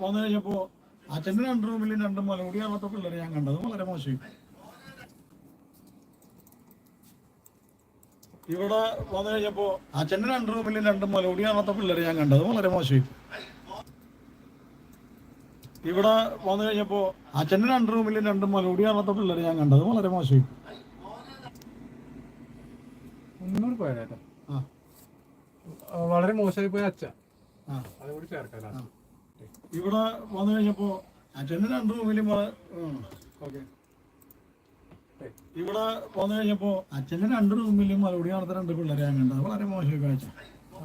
വന്നു കഴിഞ്ഞപ്പോ അച്ഛന്റെ രണ്ട് റൂമിൽ രണ്ട് മലമുടി അവിടത്തെ പിള്ളേരെ ഞാൻ കണ്ടത് വളരെ മോശം ഇവിടെ വന്നു കഴിഞ്ഞപ്പോ അച്ഛന്റെ രണ്ട് റൂമിൽ രണ്ട് മലമുടി അവിടത്തെ പിള്ളേരെ ഞാൻ കണ്ടത് വളരെ മോശം ഇവിടെ വന്നു കഴിഞ്ഞപ്പോ അച്ഛന്റെ രണ്ട് റൂമിൽ രണ്ട് മലമുടി അവിടത്തെ പിള്ളേരെ ഞാൻ കണ്ടത് വളരെ മോശം മുന്നൂറ് പോയാലോ ആ. വളരെ മോശമായി പോയ അച്ഛൻ. ആ. അതുകൂടി ചേർക്കാം ഇവിടെ വന്നു കഴിഞ്ഞപ്പോ അച്ഛന്റെ രണ്ട് റൂമിലും ഓക്കെ ഇവിടെ വന്നു കഴിഞ്ഞപ്പോ അച്ഛന്റെ രണ്ട് റൂമിലും മലോടി കാണാത്ത രണ്ട് പിള്ളേരെ കണ്ടത് വളരെ മോശം കാഴ്ച.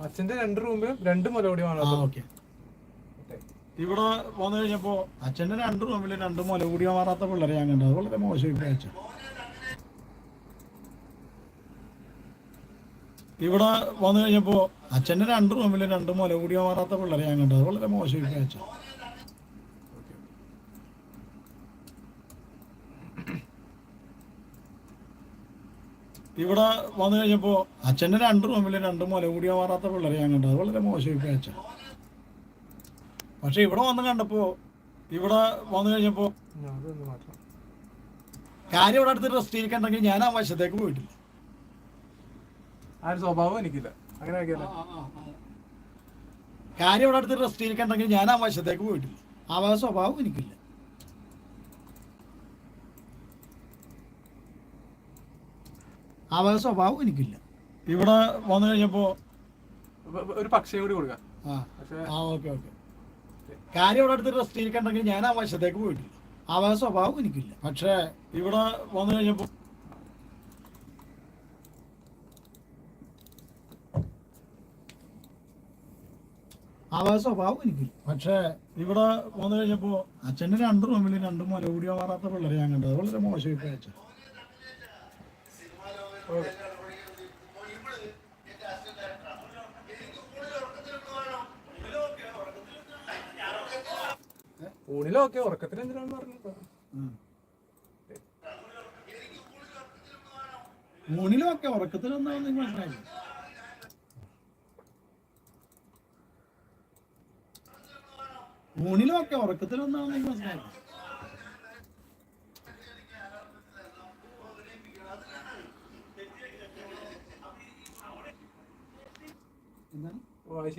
അച്ഛന്റെ രണ്ട് റൂമിലും രണ്ട് മലോടി ഓക്കെ ഇവിടെ വന്നു കഴിഞ്ഞപ്പോ അച്ഛന്റെ രണ്ട് റൂമിലും രണ്ട് മലകൂടി മാറാത്ത പിള്ളേരെ ഞാൻ കണ്ടത് വളരെ മോശം കാഴ്ച. ഇവിടെ വന്നു കഴിഞ്ഞപ്പോ അച്ഛന്റെ രണ്ട് റൂമിൽ രണ്ട് മുല കൂടി മാറാത്ത പിള്ളേരെ ഞാൻ കണ്ടത് വളരെ മോശമായിട്ട് അച്ഛൻ ഇവിടെ വന്നു കഴിഞ്ഞപ്പോ അച്ഛന്റെ രണ്ട് റൂമിൽ രണ്ട് മുല കൂടി മാറാത്ത പിള്ളേരെ ഞാൻ കണ്ടത് വളരെ മോശമായിട്ട് അച്ഛൻ പക്ഷെ ഇവിടെ വന്ന് കണ്ടപ്പോ ഇവിടെ വന്നു കഴിഞ്ഞപ്പോ അതൊന്ന് മാറ്റാം കാര്യം ഇവിടെ അടുത്ത് റെസ്റ്റ് ഇരിക്കണ്ടെങ്കിൽ ഞാൻ ആ വശത്തേക്ക് പോയിട്ടില്ല. ആ സ്വഭാവം എനിക്കില്ല. അങ്ങനെ ആക്കിയല്ലേ കാര്യം ഇവിടെ അടുത്ത് റെസ്റ്റ് ഇരിക്കണ്ടെങ്കിൽ ഞാൻ ആ വശത്തേക്ക് പോയിട്ടില്ല. ആ വക സ്വഭാവം എനിക്കില്ല. ആ വക സ്വഭാവം എനിക്കില്ല. ഇവിടെ വന്നു കഴിഞ്ഞപ്പോ ഒരു പക്ഷേ കൂടി കൊടുക്കാം. ആ. പക്ഷേ ആ ഓക്കെ ഓക്കെ. കാര്യം ഇവിടെ അടുത്ത് റെസ്റ്റ് ഇരിക്കണ്ടെങ്കിൽ ഞാൻ ആ വശത്തേക്ക് പോയിട്ടില്ല. ആ വക സ്വഭാവം എനിക്കില്ല. പക്ഷേ ഇവിടെ വന്നു കഴിഞ്ഞപ്പോ ആ സ്വഭാവം എനിക്കില്ല. പക്ഷേ ഇവിടെ വന്നു കഴിഞ്ഞപ്പോ അച്ഛന്റെ രണ്ട് റൂമിൽ രണ്ട് കൂടി മാറാത്ത പിള്ളേരെ ഞാൻ കണ്ടത്. വളരെ മോശമായിട്ട് കാഴ്ച ഊണിലൊക്കെ ഉറക്കത്തിന് എന്തിനാണെന്ന് പറഞ്ഞു മൂന്നിലും ഒക്കെ ഉറക്കത്തിലൊന്നാവും നിങ്ങൾ മൂന്നിലും ഉറക്കത്തിലൊന്നാണ് ശരി ശരി എന്താണ് ഓ അത്